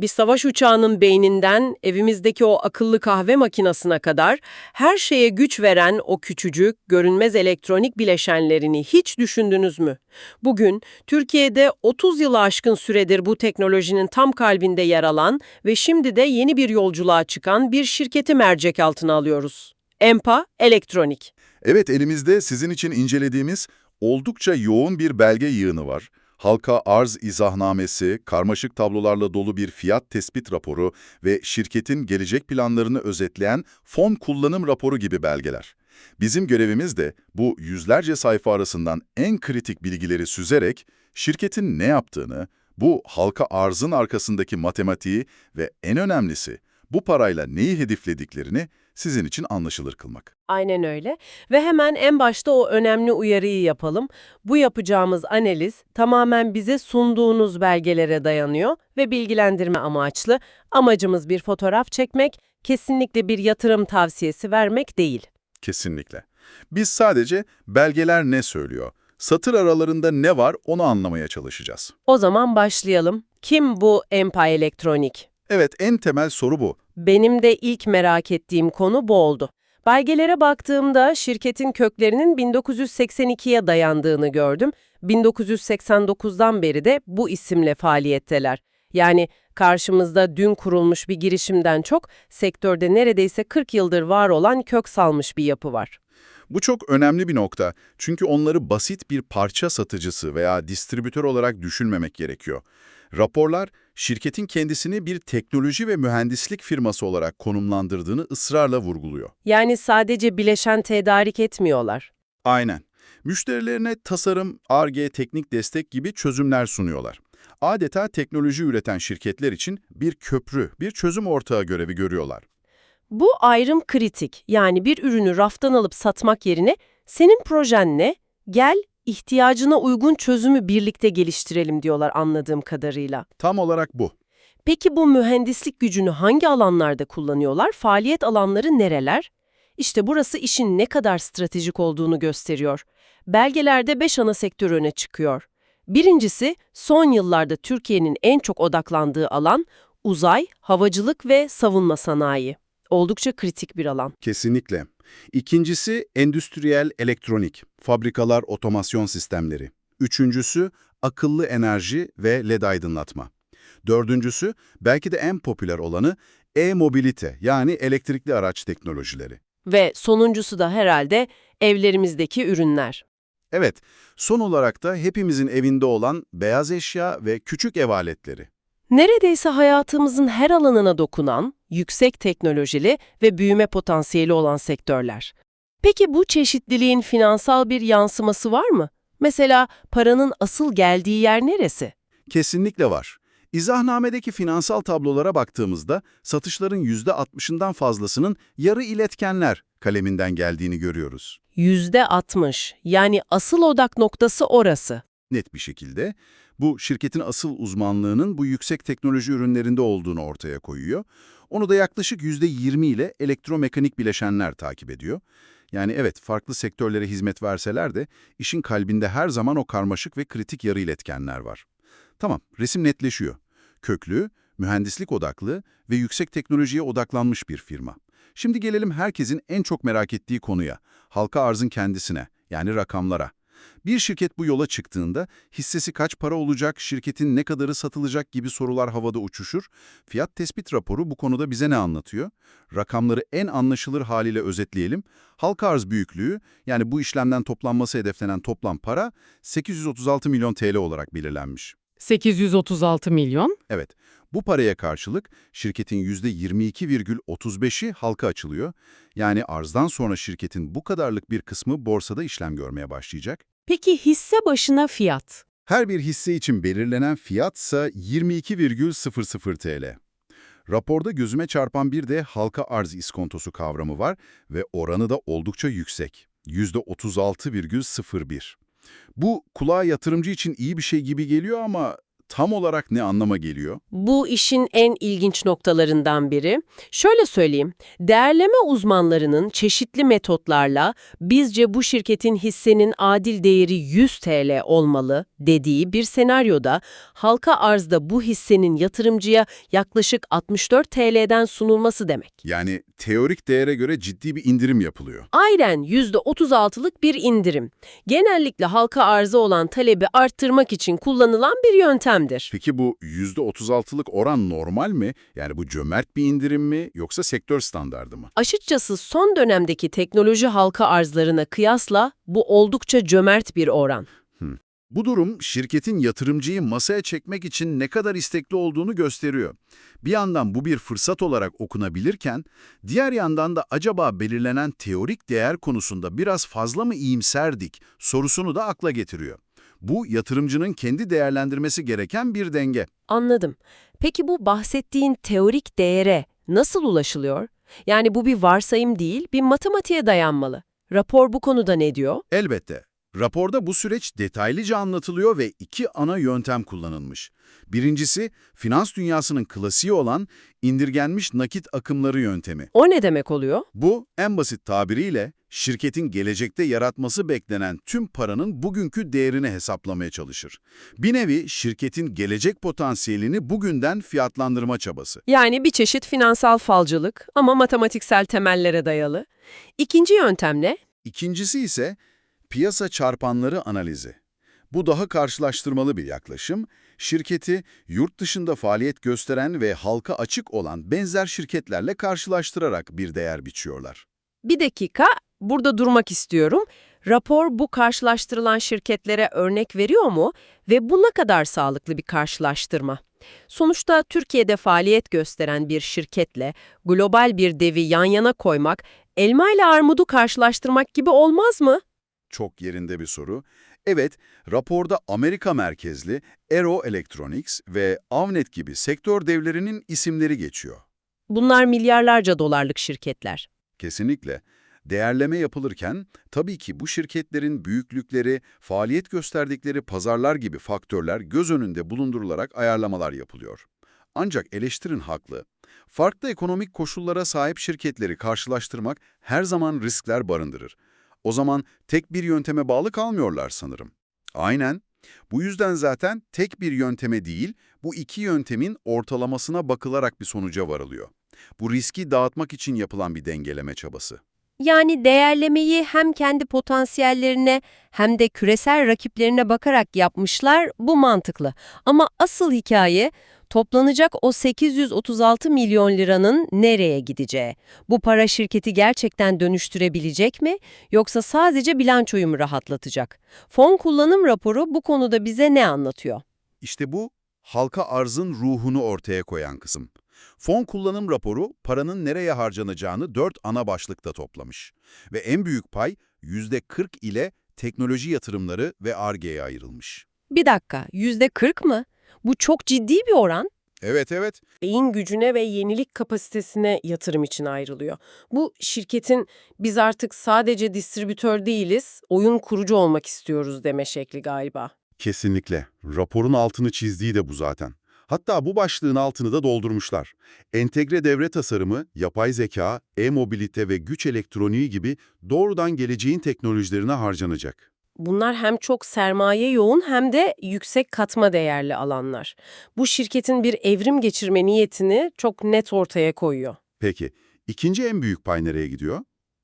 Bir savaş uçağının beyninden evimizdeki o akıllı kahve makinesine kadar her şeye güç veren o küçücük, görünmez elektronik bileşenlerini hiç düşündünüz mü? Bugün Türkiye'de 30 yılı aşkın süredir bu teknolojinin tam kalbinde yer alan ve şimdi de yeni bir yolculuğa çıkan bir şirketi mercek altına alıyoruz. Empa Elektronik. Evet, elimizde sizin için incelediğimiz oldukça yoğun bir belge yığını var. Halka arz izahnamesi, karmaşık tablolarla dolu bir fiyat tespit raporu ve şirketin gelecek planlarını özetleyen fon kullanım raporu gibi belgeler. Bizim görevimiz de bu yüzlerce sayfa arasından en kritik bilgileri süzerek şirketin ne yaptığını, bu halka arzın arkasındaki matematiği ve en önemlisi bu parayla neyi hedeflediklerini sizin için anlaşılır kılmak. Aynen öyle. Ve hemen en başta o önemli uyarıyı yapalım. Bu yapacağımız analiz tamamen bize sunduğunuz belgelere dayanıyor ve bilgilendirme amaçlı. Amacımız bir fotoğraf çekmek, kesinlikle bir yatırım tavsiyesi vermek değil. Kesinlikle. Biz sadece belgeler ne söylüyor, satır aralarında ne var onu anlamaya çalışacağız. O zaman başlayalım. Kim bu Empa Elektronik? Evet, en temel soru bu. Benim de ilk merak ettiğim konu bu oldu. Belgelere baktığımda şirketin köklerinin 1982'ye dayandığını gördüm. 1989'dan beri de bu isimle faaliyetteler. Yani karşımızda dün kurulmuş bir girişimden çok sektörde neredeyse 40 yıldır var olan kök salmış bir yapı var. Bu çok önemli bir nokta. Çünkü onları basit bir parça satıcısı veya distribütör olarak düşünmemek gerekiyor. Raporlar, şirketin kendisini bir teknoloji ve mühendislik firması olarak konumlandırdığını ısrarla vurguluyor. Yani sadece bileşen tedarik etmiyorlar. Aynen. Müşterilerine tasarım, ARGE, teknik destek gibi çözümler sunuyorlar. Adeta teknoloji üreten şirketler için bir köprü, bir çözüm ortağı görevi görüyorlar. Bu ayrım kritik. Yani bir ürünü raftan alıp satmak yerine senin projen ne? Gel ihtiyacına uygun çözümü birlikte geliştirelim diyorlar anladığım kadarıyla. Tam olarak bu. Peki bu mühendislik gücünü hangi alanlarda kullanıyorlar? Faaliyet alanları nereler? İşte burası işin ne kadar stratejik olduğunu gösteriyor. Belgelerde 5 ana sektör öne çıkıyor. Birincisi, son yıllarda Türkiye'nin en çok odaklandığı alan uzay, havacılık ve savunma sanayi. Oldukça kritik bir alan. Kesinlikle. İkincisi endüstriyel elektronik, fabrikalar otomasyon sistemleri. Üçüncüsü akıllı enerji ve led aydınlatma. Dördüncüsü belki de en popüler olanı e-mobilite yani elektrikli araç teknolojileri. Ve sonuncusu da herhalde evlerimizdeki ürünler. Evet, son olarak da hepimizin evinde olan beyaz eşya ve küçük ev aletleri. Neredeyse hayatımızın her alanına dokunan, yüksek teknolojili ve büyüme potansiyeli olan sektörler. Peki bu çeşitliliğin finansal bir yansıması var mı? Mesela paranın asıl geldiği yer neresi? Kesinlikle var. İzahnamedeki finansal tablolara baktığımızda satışların %60'ından fazlasının yarı iletkenler kaleminden geldiğini görüyoruz. Yüzde 60. Yani asıl odak noktası orası. Net bir şekilde bu şirketin asıl uzmanlığının bu yüksek teknoloji ürünlerinde olduğunu ortaya koyuyor. Onu da yaklaşık %20 ile elektromekanik bileşenler takip ediyor. Yani evet farklı sektörlere hizmet verseler de işin kalbinde her zaman o karmaşık ve kritik yarı iletkenler var. Tamam, resim netleşiyor. Köklü, mühendislik odaklı ve yüksek teknolojiye odaklanmış bir firma. Şimdi gelelim herkesin en çok merak ettiği konuya, halka arzın kendisine, yani rakamlara. Bir şirket bu yola çıktığında hissesi kaç para olacak, şirketin ne kadarı satılacak gibi sorular havada uçuşur. Fiyat tespit raporu bu konuda bize ne anlatıyor? Rakamları en anlaşılır haliyle özetleyelim. Halka arz büyüklüğü, yani bu işlemden toplanması hedeflenen toplam para 836 milyon TL olarak belirlenmiş. 836 milyon. Evet, bu paraya karşılık şirketin %22,35'i halka açılıyor. Yani arzdan sonra şirketin bu kadarlık bir kısmı borsada işlem görmeye başlayacak. Peki hisse başına fiyat? Her bir hisse için belirlenen fiyatsa 22,00 TL. Raporda gözüme çarpan bir de halka arz iskontosu kavramı var ve oranı da oldukça yüksek. %36,01. Bu kulağa yatırımcı için iyi bir şey gibi geliyor ama tam olarak ne anlama geliyor? Bu işin en ilginç noktalarından biri. Şöyle söyleyeyim, değerleme uzmanlarının çeşitli metotlarla bizce bu şirketin hissenin adil değeri 100 TL olmalı dediği bir senaryoda halka arzda bu hissenin yatırımcıya yaklaşık 64 TL'den sunulması demek. Yani teorik değere göre ciddi bir indirim yapılıyor. Aynen %36'lık bir indirim. Genellikle halka arzı olan talebi arttırmak için kullanılan bir yöntemdir. Peki bu %36'lık oran normal mi? Yani bu cömert bir indirim mi yoksa sektör standardı mı? Açıkçası son dönemdeki teknoloji halka arzlarına kıyasla bu oldukça cömert bir oran. Bu durum şirketin yatırımcıyı masaya çekmek için ne kadar istekli olduğunu gösteriyor. Bir yandan bu bir fırsat olarak okunabilirken, diğer yandan da acaba belirlenen teorik değer konusunda biraz fazla mı iyimserdik sorusunu da akla getiriyor. Bu yatırımcının kendi değerlendirmesi gereken bir denge. Anladım. Peki bu bahsettiğin teorik değere nasıl ulaşılıyor? Yani bu bir varsayım değil, bir matematiğe dayanmalı. Rapor bu konuda ne diyor? Elbette. Raporda bu süreç detaylıca anlatılıyor ve iki ana yöntem kullanılmış. Birincisi, finans dünyasının klasiği olan indirgenmiş nakit akımları yöntemi. O ne demek oluyor? Bu, en basit tabiriyle, şirketin gelecekte yaratması beklenen tüm paranın bugünkü değerini hesaplamaya çalışır. Bir nevi şirketin gelecek potansiyelini bugünden fiyatlandırma çabası. Yani bir çeşit finansal falcılık ama matematiksel temellere dayalı. İkinci yöntem ne? İkincisi ise piyasa çarpanları analizi. Bu daha karşılaştırmalı bir yaklaşım. Şirketi yurt dışında faaliyet gösteren ve halka açık olan benzer şirketlerle karşılaştırarak bir değer biçiyorlar. Bir dakika, burada durmak istiyorum. Rapor bu karşılaştırılan şirketlere örnek veriyor mu ve bu ne kadar sağlıklı bir karşılaştırma? Sonuçta Türkiye'de faaliyet gösteren bir şirketle global bir devi yan yana koymak, elma ile armudu karşılaştırmak gibi olmaz mı? Çok yerinde bir soru. Evet, raporda Amerika merkezli Aero Electronics ve Avnet gibi sektör devlerinin isimleri geçiyor. Bunlar milyarlarca dolarlık şirketler. Kesinlikle. Değerleme yapılırken tabii ki bu şirketlerin büyüklükleri, faaliyet gösterdikleri pazarlar gibi faktörler göz önünde bulundurularak ayarlamalar yapılıyor. Ancak eleştirin haklı. Farklı ekonomik koşullara sahip şirketleri karşılaştırmak her zaman riskler barındırır. O zaman tek bir yönteme bağlı kalmıyorlar sanırım. Aynen. Bu yüzden zaten tek bir yönteme değil, bu iki yöntemin ortalamasına bakılarak bir sonuca varılıyor. Bu riski dağıtmak için yapılan bir dengeleme çabası. Yani değerlemeyi hem kendi potansiyellerine hem de küresel rakiplerine bakarak yapmışlar, bu mantıklı. Ama asıl hikaye toplanacak o 836 milyon liranın nereye gideceği. Bu para şirketi gerçekten dönüştürebilecek mi yoksa sadece bilançoyu mu rahatlatacak? Fon kullanım raporu bu konuda bize ne anlatıyor? İşte bu, halka arzın ruhunu ortaya koyan kısım. Fon kullanım raporu, paranın nereye harcanacağını dört ana başlıkta toplamış. Ve en büyük pay %40 ile teknoloji yatırımları ve ARGE'ye ayrılmış. Bir dakika, %40 mı? Bu çok ciddi bir oran. Evet evet, beyin gücüne ve yenilik kapasitesine yatırım için ayrılıyor. Bu şirketin biz artık sadece distribütör değiliz, oyun kurucu olmak istiyoruz deme şekli galiba. kesinlikle. Raporun altını çizdiği de bu zaten. Hatta bu başlığın altını da doldurmuşlar. Entegre devre tasarımı, yapay zeka, e-mobilite ve güç elektroniği gibi doğrudan geleceğin teknolojilerine harcanacak. Bunlar hem çok sermaye yoğun hem de yüksek katma değerli alanlar. Bu şirketin bir evrim geçirme niyetini çok net ortaya koyuyor. Peki, ikinci en büyük pay nereye gidiyor?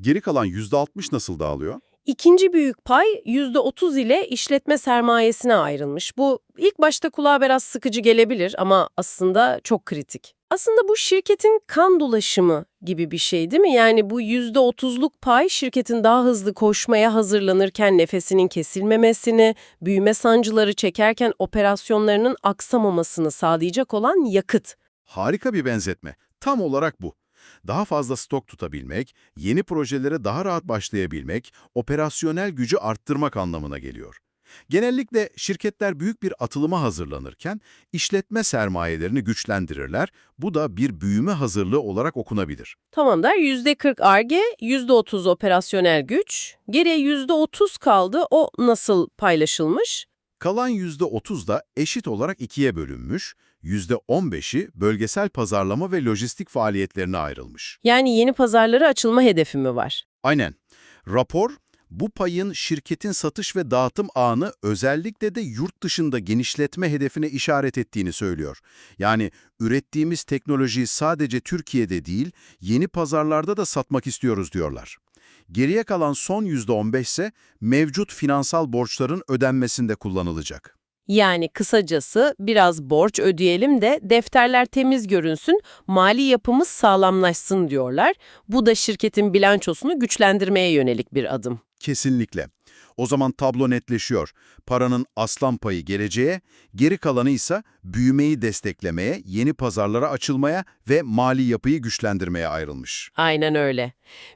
Geri kalan %60 nasıl dağılıyor? İkinci büyük pay %30 ile işletme sermayesine ayrılmış. Bu ilk başta kulağa biraz sıkıcı gelebilir ama aslında çok kritik. Aslında bu şirketin kan dolaşımı gibi bir şey değil mi? Yani bu %30'luk pay şirketin daha hızlı koşmaya hazırlanırken nefesinin kesilmemesini, büyüme sancıları çekerken operasyonlarının aksamamasını sağlayacak olan yakıt. Harika bir benzetme. Tam olarak bu. Daha fazla stok tutabilmek, yeni projelere daha rahat başlayabilmek, operasyonel gücü arttırmak anlamına geliyor. Genellikle şirketler büyük bir atılıma hazırlanırken işletme sermayelerini güçlendirirler. Bu da bir büyüme hazırlığı olarak okunabilir. Tamam der %40 ARGE, %30 operasyonel güç. Geriye %30 kaldı. O nasıl paylaşılmış? Kalan %30 da eşit olarak ikiye bölünmüş, %15'i bölgesel pazarlama ve lojistik faaliyetlerine ayrılmış. Yani yeni pazarlara açılma hedefi mi var? Aynen. Rapor, bu payın şirketin satış ve dağıtım ağını özellikle de yurt dışında genişletme hedefine işaret ettiğini söylüyor. Yani ürettiğimiz teknolojiyi sadece Türkiye'de değil, yeni pazarlarda da satmak istiyoruz diyorlar. Geriye kalan son %15 ise mevcut finansal borçların ödenmesinde kullanılacak. Yani kısacası biraz borç ödeyelim de defterler temiz görünsün, mali yapımız sağlamlaşsın diyorlar. Bu da şirketin bilançosunu güçlendirmeye yönelik bir adım. Kesinlikle. O zaman tablo netleşiyor. Paranın aslan payı geleceğe, geri kalanı ise büyümeyi desteklemeye, yeni pazarlara açılmaya ve mali yapıyı güçlendirmeye ayrılmış. Aynen öyle.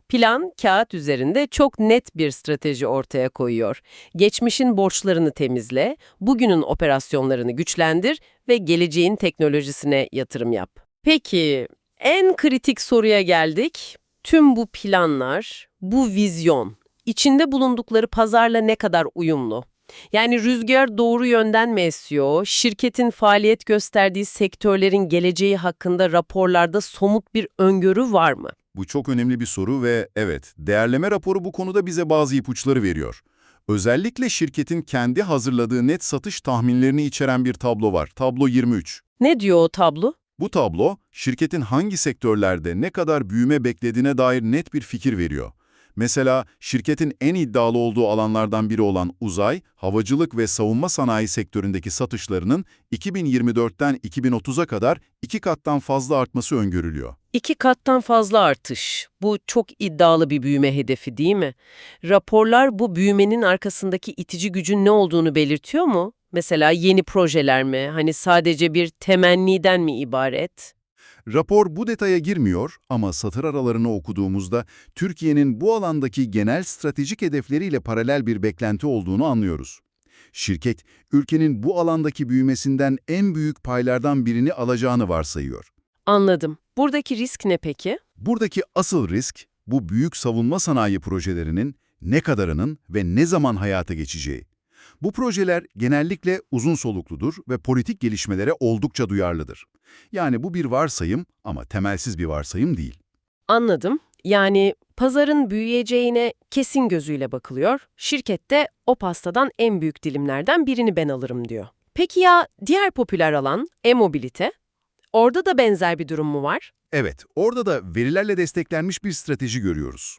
Plan kağıt üzerinde çok net bir strateji ortaya koyuyor. Geçmişin borçlarını temizle, bugünün operasyonlarını güçlendir ve geleceğin teknolojisine yatırım yap. Peki, en kritik soruya geldik. Tüm bu planlar, bu vizyon, içinde bulundukları pazarla ne kadar uyumlu? Yani rüzgar doğru yönden mi esiyor? Şirketin faaliyet gösterdiği sektörlerin geleceği hakkında raporlarda somut bir öngörü var mı? Bu çok önemli bir soru ve evet, değerleme raporu bu konuda bize bazı ipuçları veriyor. Özellikle şirketin kendi hazırladığı net satış tahminlerini içeren bir tablo var. Tablo 23. Ne diyor o tablo? Bu tablo, şirketin hangi sektörlerde ne kadar büyüme beklediğine dair net bir fikir veriyor. Mesela şirketin en iddialı olduğu alanlardan biri olan uzay, havacılık ve savunma sanayi sektöründeki satışlarının 2024'ten 2030'a kadar iki kattan fazla artması öngörülüyor. İki kattan fazla artış. Bu çok iddialı bir büyüme hedefi değil mi? Raporlar bu büyümenin arkasındaki itici gücün ne olduğunu belirtiyor mu? Mesela yeni projeler mi? Hani sadece bir temenniden mi ibaret? Rapor bu detaya girmiyor ama satır aralarını okuduğumuzda Türkiye'nin bu alandaki genel stratejik hedefleriyle paralel bir beklenti olduğunu anlıyoruz. Şirket, ülkenin bu alandaki büyümesinden en büyük paylardan birini alacağını varsayıyor. Anladım. Buradaki risk ne peki? Buradaki asıl risk, bu büyük savunma sanayi projelerinin ne kadarının ve ne zaman hayata geçeceği. Bu projeler genellikle uzun solukludur ve politik gelişmelere oldukça duyarlıdır. Yani bu bir varsayım ama temelsiz bir varsayım değil. Anladım. Yani pazarın büyüyeceğine kesin gözüyle bakılıyor. Şirket de o pastadan en büyük dilimlerden birini ben alırım diyor. Peki ya diğer popüler alan e-mobilite? Orada da benzer bir durum mu var? Evet, orada da verilerle desteklenmiş bir strateji görüyoruz.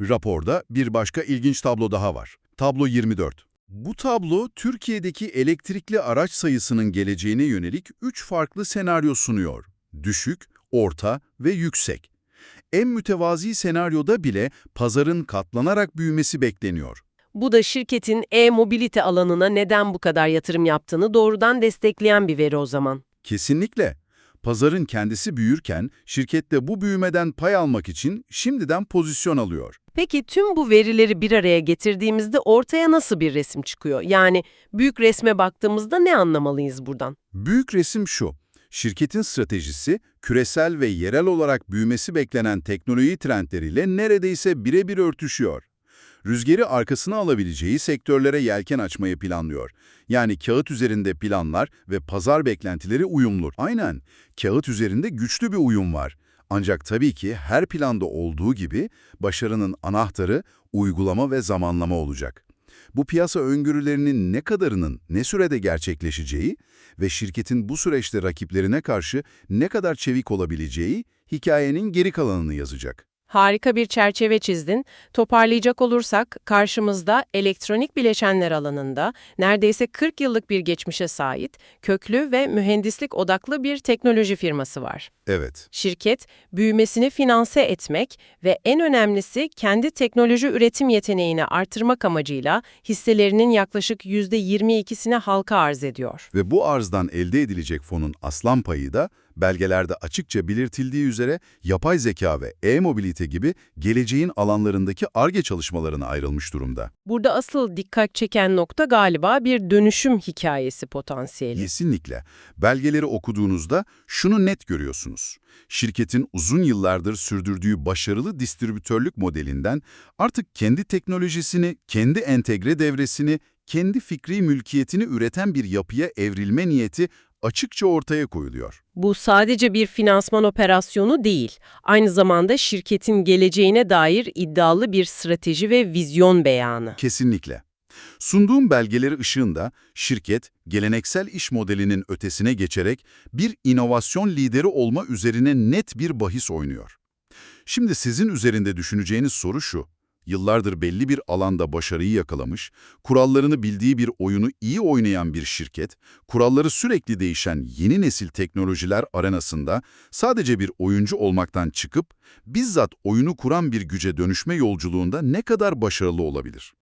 Raporda bir başka ilginç tablo daha var. Tablo 24. Bu tablo, Türkiye'deki elektrikli araç sayısının geleceğine yönelik 3 farklı senaryo sunuyor. Düşük, orta ve yüksek. En mütevazi senaryoda bile pazarın katlanarak büyümesi bekleniyor. Bu da şirketin e-mobilite alanına neden bu kadar yatırım yaptığını doğrudan destekleyen bir veri o zaman. Kesinlikle. Pazarın kendisi büyürken şirket de bu büyümeden pay almak için şimdiden pozisyon alıyor. Peki tüm bu verileri bir araya getirdiğimizde ortaya nasıl bir resim çıkıyor? Yani büyük resme baktığımızda ne anlamalıyız buradan? Büyük resim şu. Şirketin stratejisi, küresel ve yerel olarak büyümesi beklenen teknoloji trendleriyle neredeyse birebir örtüşüyor. Rüzgarı arkasına alabileceği sektörlere yelken açmayı planlıyor. Yani kağıt üzerinde planlar ve pazar beklentileri uyumlu. Aynen, kağıt üzerinde güçlü bir uyum var. Ancak tabii ki her planda olduğu gibi başarının anahtarı uygulama ve zamanlama olacak. Bu piyasa öngörülerinin ne kadarının ne sürede gerçekleşeceği ve şirketin bu süreçte rakiplerine karşı ne kadar çevik olabileceği hikayenin geri kalanını yazacak. Harika bir çerçeve çizdin. Toparlayacak olursak karşımızda elektronik bileşenler alanında neredeyse 40 yıllık bir geçmişe sahip, köklü ve mühendislik odaklı bir teknoloji firması var. Evet, Şirket, büyümesini finanse etmek ve en önemlisi kendi teknoloji üretim yeteneğini artırmak amacıyla hisselerinin yaklaşık %22'sini halka arz ediyor. ve bu arzdan elde edilecek fonun aslan payı da belgelerde açıkça belirtildiği üzere yapay zeka ve e-mobilite gibi geleceğin alanlarındaki ARGE çalışmalarına ayrılmış durumda. Burada asıl dikkat çeken nokta galiba bir dönüşüm hikayesi potansiyeli. Kesinlikle. Belgeleri okuduğunuzda şunu net görüyorsunuz. Şirketin uzun yıllardır sürdürdüğü başarılı distribütörlük modelinden artık kendi teknolojisini, kendi entegre devresini, kendi fikri mülkiyetini üreten bir yapıya evrilme niyeti açıkça ortaya koyuluyor. Bu sadece bir finansman operasyonu değil, aynı zamanda şirketin geleceğine dair iddialı bir strateji ve vizyon beyanı. Kesinlikle. Sunduğum belgeleri ışığında şirket, geleneksel iş modelinin ötesine geçerek bir inovasyon lideri olma üzerine net bir bahis oynuyor. Şimdi sizin üzerinde düşüneceğiniz soru şu. Yıllardır belli bir alanda başarıyı yakalamış, kurallarını bildiği bir oyunu iyi oynayan bir şirket, kuralları sürekli değişen yeni nesil teknolojiler arenasında sadece bir oyuncu olmaktan çıkıp, bizzat oyunu kuran bir güce dönüşme yolculuğunda ne kadar başarılı olabilir?